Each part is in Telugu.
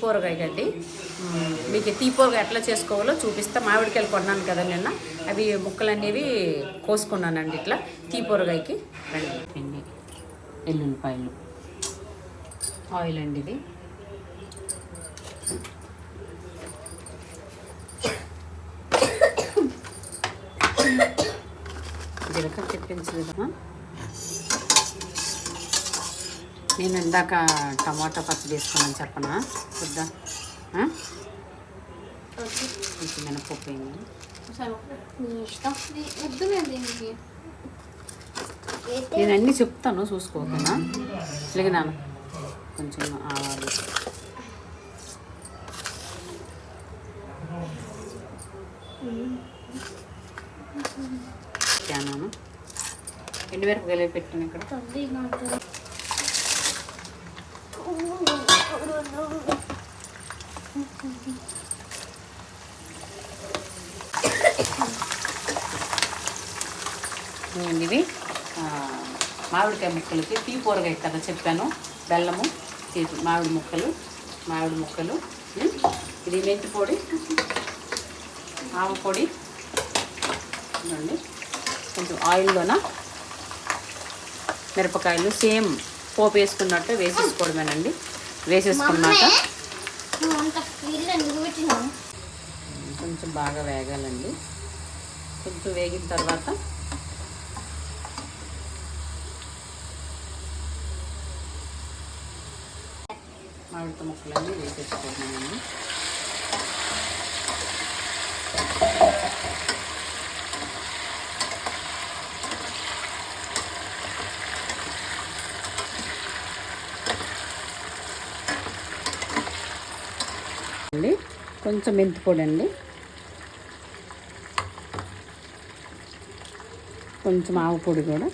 కూరగాయ అండి మ్మ్, మీకు తీపూరగా ఎట్లా చేసుకోవాలో చూపిస్తా. మామిడికాయలు కొన్నాను కదా నిన్న. అవి ముక్కలు అనేవి కోసుకున్నానండి ఇట్లా తీపూరగాయకి. రండి ఎల్లుల్లిపాయలు. ఆయిల్ అండి ఇది. జీలకర్ర చెప్పించలేదా నేను ఇందాక టమాటా పచ్చడి వేసుకున్నాను చెప్పనా? వద్దా? ఆ? కొంచెం మినపప్పు దీనికి నేను అన్నీ చెప్తాను చూసుకోకనా ఇలాగే నాన్న కొంచెం ఆవాలు. ఎండుమిరపకాయలు పెట్టాను ఇక్కడ? ఇవి మామిడికాయ ముక్కలకి టీ కూరగాయ కదా చెప్పాను. బెల్లము తీపి మామిడి ముక్కలు మామిడి ముక్కలు? ఇది మెంతి పొడి ఆవ పొడి ఇవ్వండి కొంచెం ఆయిల్లోన మిరపకాయలు సేమ్ పోపు వేసుకున్నట్టు వేసేసుకోవడమేనండి. వేసేసుకున్నాక కొంచెం బాగా వేగాలండి. కొంచెం వేగిన తర్వాత మామిడి ముక్కలన్నీ వేసేసుకుంటున్నామండి అండి కొంచెం మెంతి పొడి అండి. కొంచెం ఆవు పొడి కూడా.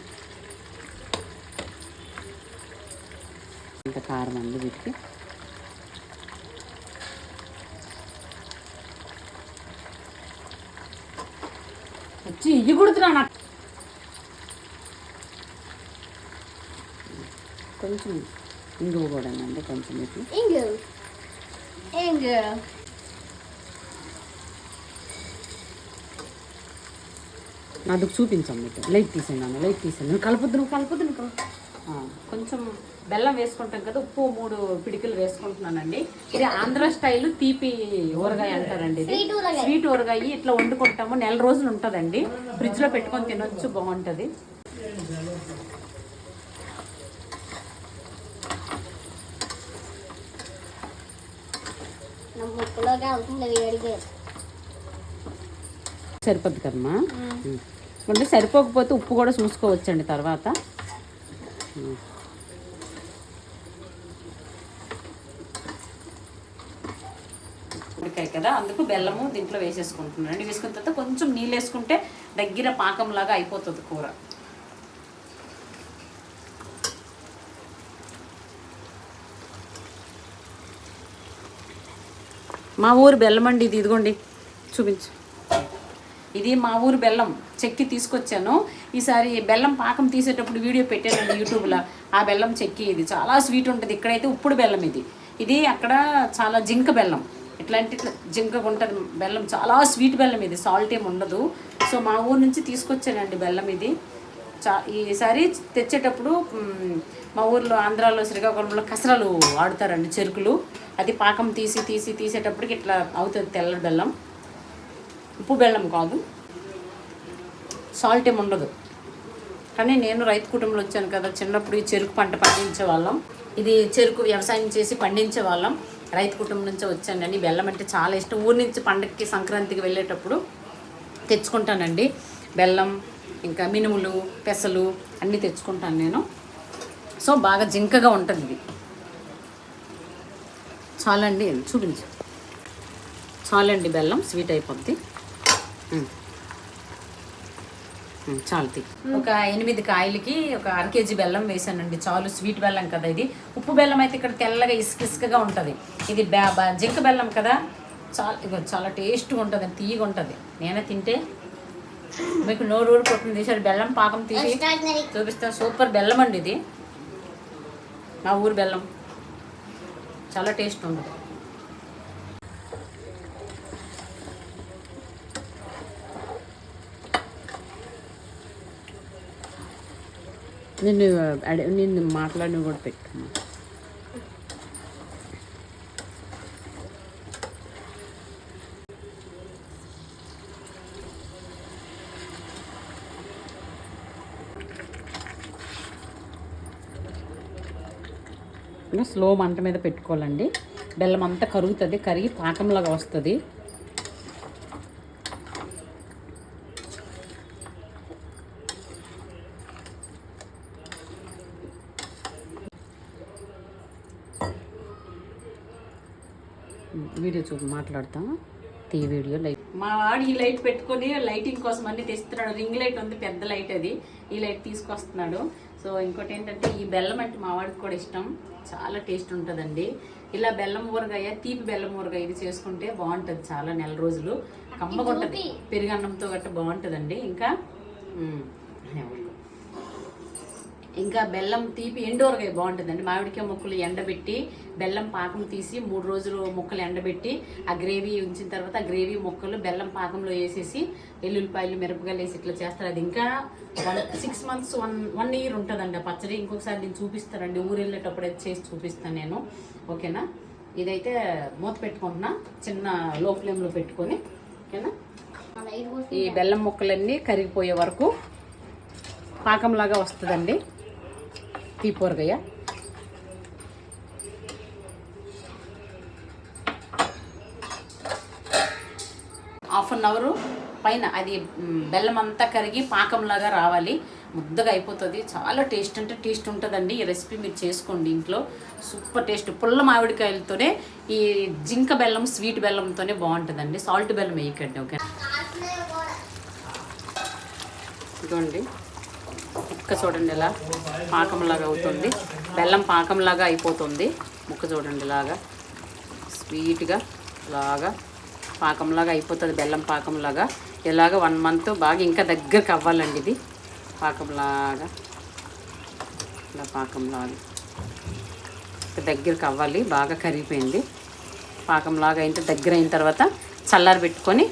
ఇంత కారం అండి వీటికి. వచ్చి ఇవి కుడుతున్నా నాకు కొంచెం ఇంగువ కూడా అండి కొంచెం ఇట్లా ఇంగు ఇంగు నాకు చూపించాం మీకు లైట్ తీసాను లైట్ తీసాను నువ్వు కలపొద్దు కొంచెం బెల్లం వేసుకుంటాం కదా ఉప్పు మూడు పిడికలు వేసుకుంటున్నానండి. ఇది ఆంధ్ర స్టైల్ తీపి ఊరగాయ అంటారండి ఇది. స్వీట్ ఊరగాయ. ఇట్లా వండుకుంటాము నెల రోజులు ఉంటుందండి. ఫ్రిడ్జ్లో పెట్టుకొని తినొచ్చు బాగుంటది. సరిపోద్ది కదమ్మా. అంటే సరిపోకపోతే ఉప్పు కూడా చూసుకోవచ్చండి తర్వాత. ఉడికాయి కదా అందుకు బెల్లము దీంట్లో వేసేసుకుంటున్నాను. వేసుకున్న తర్వాత కొంచెం నీళ్ళు వేసుకుంటే దగ్గర పాకంలాగా అయిపోతుంది కూర. మా ఊరు బెల్లం అండి ఇది ఇదిగోండి చూపించు. ఇది మా ఊరు బెల్లం చెక్కి తీసుకొచ్చాను. ఈసారి బెల్లం పాకం తీసేటప్పుడు వీడియో పెట్టానండి యూట్యూబ్లో ఆ బెల్లం చెక్కి ఇది. చాలా స్వీట్ ఉంటుంది. ఇక్కడైతే ఉప్పుడు బెల్లం ఇది. ఇది అక్కడ చాలా జింక బెల్లం. ఇట్లాంటి జింకగా ఉంటుంది బెల్లం చాలా స్వీట్ బెల్లం ఇది. సాల్ట్ ఏమి ఉండదు. సో మా ఊరు నుంచి తీసుకొచ్చానండి బెల్లం ఇది. చా ఈసారి తెచ్చేటప్పుడు మా ఊర్లో ఆంధ్రాలో శ్రీకాకుళంలో కసరలు ఆడుతారండి చెరుకులు. అది పాకం తీసి తీసి తీసేటప్పటికి ఇట్లా అవుతుంది తెల్ల బెల్లం. ఉప్పు బెల్లం కాదు. సాల్ట్ ఏమి ఉండదు. కానీ నేను రైతు కుటుంబంలో వచ్చాను కదా చిన్నప్పుడు ఈ చెరుకు పంట పండించే వాళ్ళం ఇది చెరుకు వ్యవసాయం చేసి పండించే వాళ్ళం రైతు కుటుంబం నుంచి వచ్చానండి బెల్లం అంటే చాలా ఇష్టం. ఊరి నుంచి పండగకి సంక్రాంతికి వెళ్ళేటప్పుడు తెచ్చుకుంటానండి. బెల్లం ఇంకా మినుములు పెసలు అన్నీ తెచ్చుకుంటాను నేను. సో బాగా జింకగా ఉంటుంది ఇది. చాలండి చూపించు. చాలండి బెల్లం స్వీట్ అయిపోద్ది. చాలు. ఒక ఎనిమిది కాయలకి ఒక అర కేజీ బెల్లం వేసానండి. చాలు స్వీట్ బెల్లం కదా ఇది. ఉప్పు బెల్లం అయితే ఇక్కడ తెల్లగా ఇసుక ఇసుకగా ఉంటుంది. ఇది జింక బెల్లం కదా. చాలా ఇగో చాలా టేస్ట్గా ఉంటుంది తీయగా ఉంటుంది. నేనే తింటే మీకు నోరు ఊరు కొట్టింది సరే బెల్లం పాకం తీసి చూపిస్తాను సూపర్ బెల్లం అండి ఇది. మా ఊరు బెల్లం. చాలా టేస్ట్ ఉంటుంది. నేను అడి నేను మాట్లాడిన కూడా పెట్టు స్లో మంట మీద పెట్టుకోవాలండి. బెల్లం అంతా కరుగుతుంది కరిగి పాకంలాగా వస్తుంది. వీడియో చూపి మాట్లాడతాం. తీ వీడియో లైట్ మా వాడు ఈ లైట్ పెట్టుకొని లైటింగ్ కోసం అన్ని తెస్తున్నాడు. రింగ్ లైట్ ఉంది పెద్ద లైట్ అది. ఈ లైట్ తీసుకొస్తున్నాడు. సో ఇంకోటి ఏంటంటే ఈ బెల్లం అంటే మా వాడికి కూడా ఇష్టం. చాలా టేస్ట్ ఉంటుందండి. ఇలా బెల్లం ఊరగాయ తీపి బెల్లం ఊరగాయ ఇది చేసుకుంటే బాగుంటుంది చాలా నెల రోజులు. కమ్మగా ఉంటుంది పెరుగన్నంతో గట్ట బాగుంటుందండి. ఇంకా? ఇంకా బెల్లం తీపి ఎండోరగా బాగుంటుందండి. మామిడికాయ ముక్కలు ఎండబెట్టి బెల్లం పాకం తీసి మూడు రోజులు ముక్కలు ఎండబెట్టి ఆ గ్రేవీ ఉంచిన తర్వాత ఆ గ్రేవీ ముక్కలు బెల్లం పాకంలో వేసేసి ఎల్లుల్లిపాయలు మిరపకాయలు వేసి ఇట్లా చేస్తారు. అది ఇంకా one six months one one year ఉంటుందండి ఆ పచ్చడి. ఇంకొకసారి నేను చూపిస్తానండి. ఊరు వెళ్ళేటప్పుడు అయితే చేసి చూపిస్తాను నేను. ఓకేనా? ఇదైతే మూత పెట్టుకుంటున్నా. చిన్న లో ఫ్లేమ్లో పెట్టుకొని. ఓకేనా? ఈ బెల్లం ముక్కలన్నీ కరిగిపోయే వరకు పాకంలాగా వస్తుందండి. తీపూరగాయ హాఫ్ అన్ అవరు పైన అది బెల్లం అంతా కరిగి పాకంలాగా రావాలి. ముద్దగా అయిపోతుంది. చాలా టేస్ట్ అంటే టేస్ట్ ఉంటుందండి. ఈ రెసిపీ మీరు చేసుకోండి ఇంట్లో. Super taste. పుల్ల మామిడికాయలతోనే ఈ జింక బెల్లం స్వీట్ బెల్లంతోనే బాగుంటుందండి. సాల్ట్ బెల్లం వేయకండి ఓకే ఇదిగోండి. ముక్క చూడండి ఇలా పాకంలాగా అవుతుంది. బెల్లం పాకంలాగా అయిపోతుంది. ముక్క చూడండి ఇలాగా. స్వీట్గా ఇలాగా పాకంలాగా అయిపోతుంది. బెల్లం పాకంలాగా. ఇలాగ వన్ మంత్ బాగా ఇంకా దగ్గరకు అవ్వాలండి ఇది. పాకంలాగా. ఇలా పాకంలాగా. ఇంకా దగ్గరకు అవ్వాలి. బాగా కరిగిపోయింది. పాకంలాగా అయితే దగ్గర అయిన తర్వాత చల్లారి పెట్టుకొని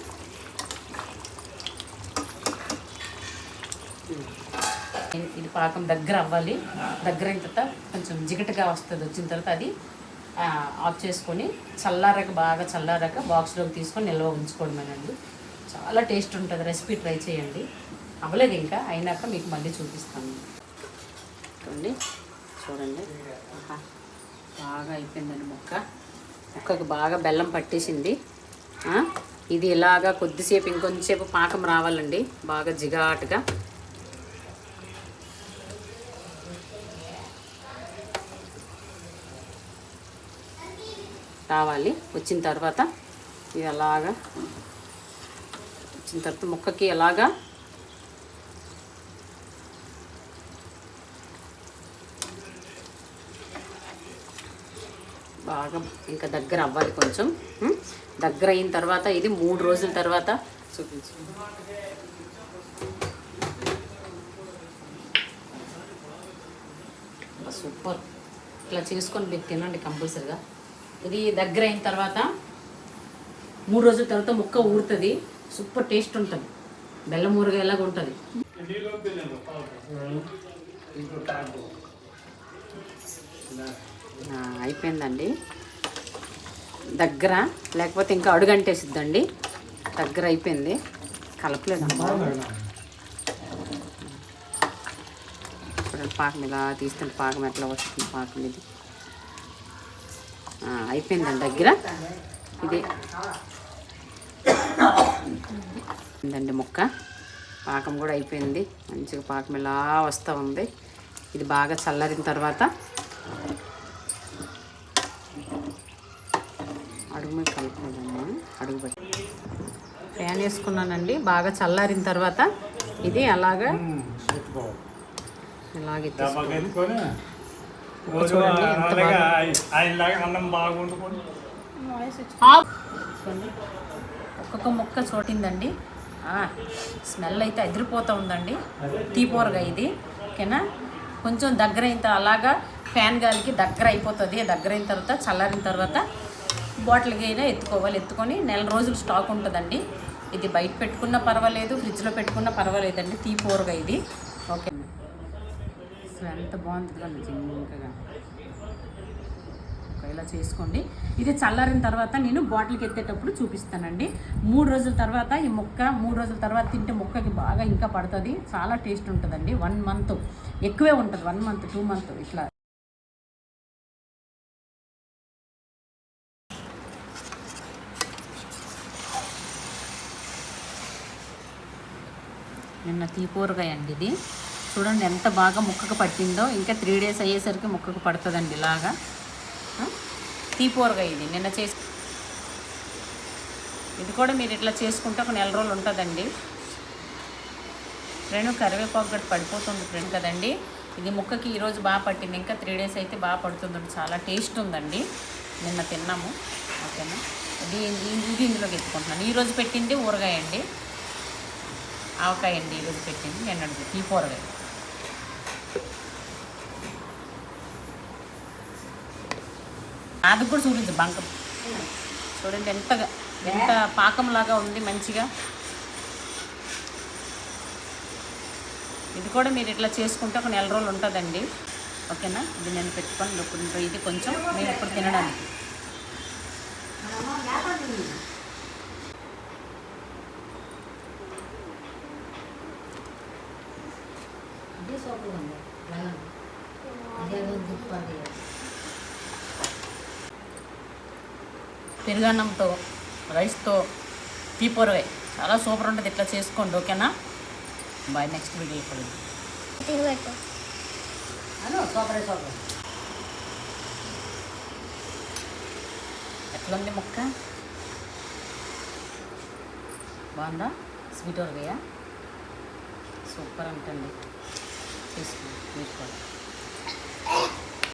ఇది పాకం దగ్గర అవ్వాలి. దగ్గర అయిన తర్వాత కొంచెం జిగటగా వస్తుంది. వచ్చిన తర్వాత అది ఆఫ్ చేసుకొని చల్లారాక బాగా చల్లారాక బాక్స్లోకి తీసుకొని నిల్వ ఉంచుకోవడమేనండి చాలా టేస్ట్ ఉంటుంది. రెసిపీ ట్రై చేయండి. అవ్వలేదు ఇంకా. అయినాక మీకు మళ్ళీ చూపిస్తాను. చూడండి చూడండి. ఆహా, బాగా అయిపోయిందండి ముక్క. ముక్కకి బాగా బెల్లం పట్టేసింది. ఇది ఇలాగా కొద్దిసేపు ఇంకొంచెంసేపు పాకం రావాలండి. బాగా జిగాటుగా. కావాలి. వచ్చిన తర్వాత ఇది అలాగా. వచ్చిన తర్వాత ముక్కకి ఎలాగా బాగా ఇంకా దగ్గర అవ్వాలి కొంచెం. దగ్గర అయిన తర్వాత ఇది మూడు రోజుల తర్వాత చూపించు. సూపర్. ఇట్లా చేసుకొని మీరు తినండి కంపల్సరిగా. ఇది దగ్గర అయిన తర్వాత మూడు రోజుల తర్వాత ముక్క ఊరుతుంది. సూపర్ టేస్ట్ ఉంటుంది. బెల్లం ఊరగా ఎలాగ ఉంటుంది అయిపోయిందండి. దగ్గర లేకపోతే ఇంకా అడుగంటేసిద్దండి. దగ్గర అయిపోయింది. కలపలేదమ్మా చూడండి పాకం ఇలా తీస్తుంటే పాకం ఎట్లా వస్తుంది? పాకం ఇది. అయిపోయిందండి దగ్గర. ఇది. ఉందండి ముక్క. పాకం కూడా అయిపోయింది. మంచిగా పాకం ఇలా వస్తూ ఉంది. ఇది బాగా చల్లారిన తర్వాత అడుగు మీద కలపలేదమ్మా అడుగు పెట్టి. ఫ్యాన్ వేసుకున్నానండి. బాగా చల్లారిన తర్వాత ఇది అలాగా ఇలాగే ఒక్కొక్క ముక్క చోటిందండి. ఆ, స్మెల్ అయితే అదిరిపోతూ ఉందండి. తీపూరగా ఇది. ఓకేనా? కొంచెం దగ్గర అయిన అలాగా ఫ్యాన్ గాలికి దగ్గర అయిపోతుంది. దగ్గర అయిన తర్వాత చల్లారిన తర్వాత బాటిల్కి అయినా ఎత్తుకోవాలి. ఎత్తుకొని నెల రోజులు స్టాక్ ఉంటుందండి. ఇది బయట పెట్టుకున్నా పర్వాలేదు ఫ్రిడ్జ్లో పెట్టుకున్నా పర్వాలేదండి. తీపూరగా ఇది. ఓకే. అసలు ఎంత బాగుంటుంది కదా జింకగా ఇలా చేసుకోండి. ఇది చల్లారిన తర్వాత నేను బాటిల్కి ఎత్తేటప్పుడు చూపిస్తానండి. మూడు రోజుల తర్వాత ఈ మొక్క మూడు రోజుల తర్వాత తింటే మొక్కకి బాగా ఇంకా పడుతుంది. చాలా టేస్ట్ ఉంటుందండి. వన్ మంత్ ఎక్కువే ఉంటుంది. వన్ మంత్ టూ మంత్ ఇట్లా. నిన్న తీపూరగాయ అండి ఇది. చూడండి ఎంత బాగా ముక్కకు పట్టిందో. ఇంకా త్రీ డేస్ అయ్యేసరికి ముక్కకు పడుతుందండి ఇలాగా. తీపూరగా ఇది నిన్న చేసి ఇది కూడా మీరు ఇట్లా చేసుకుంటే ఒక నెల రోజులు ఉంటుందండి. ఫ్రెండ్ కరివేపాకు గట్టి పడిపోతుంది ఫ్రెండ్ కదండి. ఇది ముక్కకి ఈరోజు బాగా పట్టింది. ఇంకా త్రీ డేస్ అయితే బాగా పడుతుంది చాలా టేస్ట్ ఉందండి. నిన్న తిన్నాము. ఓకేనా? ఇది ఇది- ఇందులోకి ఎత్తుకుంటున్నాను. ఈరోజు పెట్టింది ఊరగాయ అండి ఆవకాయ అండి ఈరోజు పెట్టింది. నేను అడిగి టీ కూరగాయ అది కూడా చూపించు బంకం. చూడండి ఎంత ఎంత పాకంలాగా ఉంది మంచిగా. ఇది కూడా మీరు ఇట్లా చేసుకుంటే ఒక నెల రోజులు ఉంటుందండి. ఓకేనా? ఇది నేను పెట్టుకొని ఇది కొంచెం మీరు ఇప్పుడు తినడానికి. పెరుగన్నంతో రైస్తో తీపొరవే చాలా సూపర్ ఉంటుంది ఇట్లా చేసుకోండి ఓకేనా? బాయ్ నెక్స్ట్ వీడియో ఇప్పుడు తినబెట్టు సూపర్ సూపర్. ఎట్లుంది మొక్క? బాగుందా? స్వీట్ ఉరగాయ సూపర్ అంటండి. తీసుకోండి మీరు కూడా